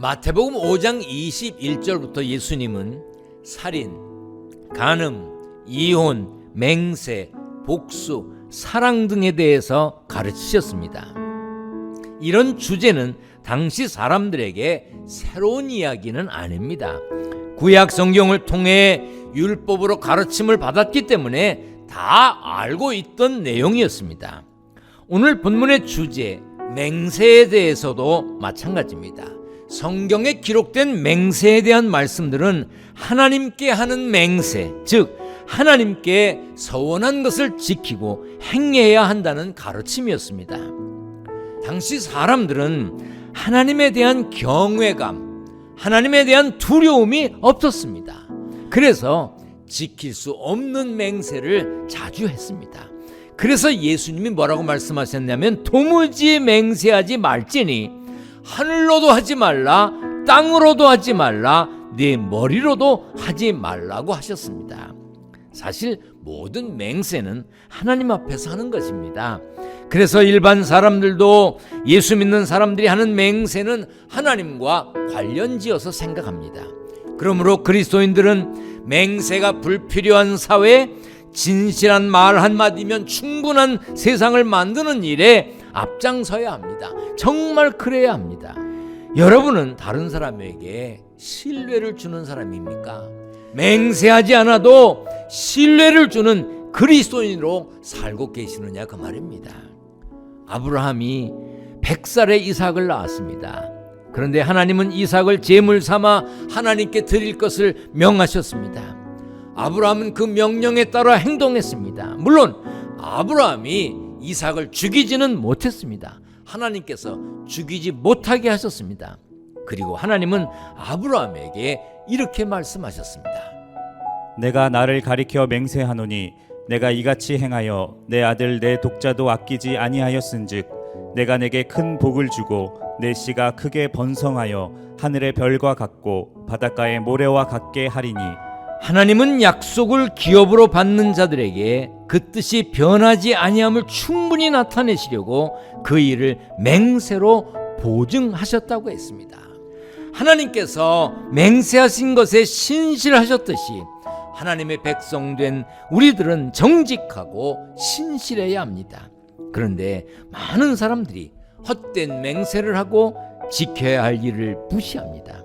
마태복음 5장 21절부터 예수님은 살인, 간음, 이혼, 맹세, 복수, 사랑 등에 대해서 가르치셨습니다. 이런 주제는 당시 사람들에게 새로운 이야기는 아닙니다. 구약 성경을 통해 율법으로 가르침을 받았기 때문에 다 알고 있던 내용이었습니다. 오늘 본문의 주제 맹세에 대해서도 마찬가지입니다. 성경에 기록된 맹세에 대한 말씀들은 하나님께 하는 맹세, 즉 하나님께 서원한 것을 지키고 행해야 한다는 가르침이었습니다. 당시 사람들은 하나님에 대한 경외감, 하나님에 대한 두려움이 없었습니다. 그래서 지킬 수 없는 맹세를 자주 했습니다. 그래서 예수님이 뭐라고 말씀하셨냐면 도무지 맹세하지 말지니 하늘로도 하지 말라 땅으로도 하지 말라 네 머리로도 하지 말라고 하셨습니다. 사실 모든 맹세는 하나님 앞에서 하는 것입니다. 그래서 일반 사람들도 예수 믿는 사람들이 하는 맹세는 하나님과 관련지어서 생각합니다. 그러므로 그리스도인들은 맹세가 불필요한 사회, 진실한 말 한마디면 충분한 세상을 만드는 일에 앞장서야 합니다. 정말 그래야 합니다. 여러분은 다른 사람에게 신뢰를 주는 사람입니까? 맹세하지 않아도 신뢰를 주는 그리스도인으로 살고 계시느냐 그 말입니다. 아브라함이 100살에 이삭을 낳았습니다. 그런데 하나님은 이삭을 제물 삼아 하나님께 드릴 것을 명하셨습니다. 아브라함은 그 명령에 따라 행동했습니다. 물론 아브라함이 이삭을 죽이지는 못했습니다. 하나님께서 죽이지 못하게 하셨습니다. 그리고 하나님은 아브라함에게 이렇게 말씀하셨습니다. 내가 나를 가리켜 맹세하노니 내가 이같이 행하여 내 아들 내 독자도 아끼지 아니하였은즉 내가 내게 큰 복을 주고 내 씨가 크게 번성하여 하늘의 별과 같고 바닷가의 모래와 같게 하리니 하나님은 약속을 기업으로 받는 자들에게 그 뜻이 변하지 아니함을 충분히 나타내시려고 그 일을 맹세로 보증하셨다고 했습니다. 하나님께서 맹세하신 것에 신실하셨듯이 하나님의 백성된 우리들은 정직하고 신실해야 합니다. 그런데 많은 사람들이 헛된 맹세를 하고 지켜야 할 일을 무시합니다.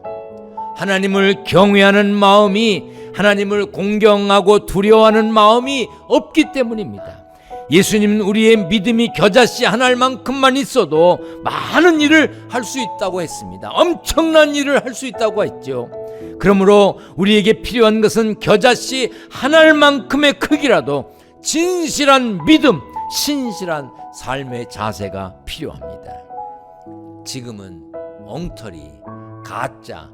하나님을 경외하는 마음이 하나님을 공경하고 두려워하는 마음이 없기 때문입니다. 예수님은 우리의 믿음이 겨자씨 하나만큼만 있어도 많은 일을 할 수 있다고 했습니다. 엄청난 일을 할 수 있다고 했죠. 그러므로 우리에게 필요한 것은 겨자씨 하나만큼의 크기라도 진실한 믿음, 신실한 삶의 자세가 필요합니다. 지금은 엉터리, 가짜,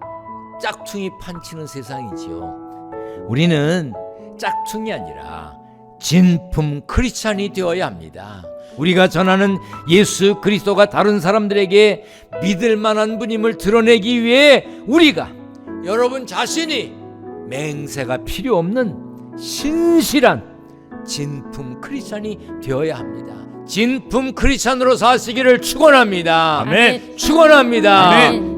짝퉁이 판치는 세상이지요. 우리는 짝퉁이 아니라 진품 크리스찬이 되어야 합니다. 우리가 전하는 예수 그리스도가 다른 사람들에게 믿을 만한 분임을 드러내기 위해 우리가 여러분 자신이 맹세가 필요 없는 신실한 진품 크리스찬이 되어야 합니다. 진품 크리스찬으로 사시기를 축원합니다. 아멘. 축원합니다. 아멘.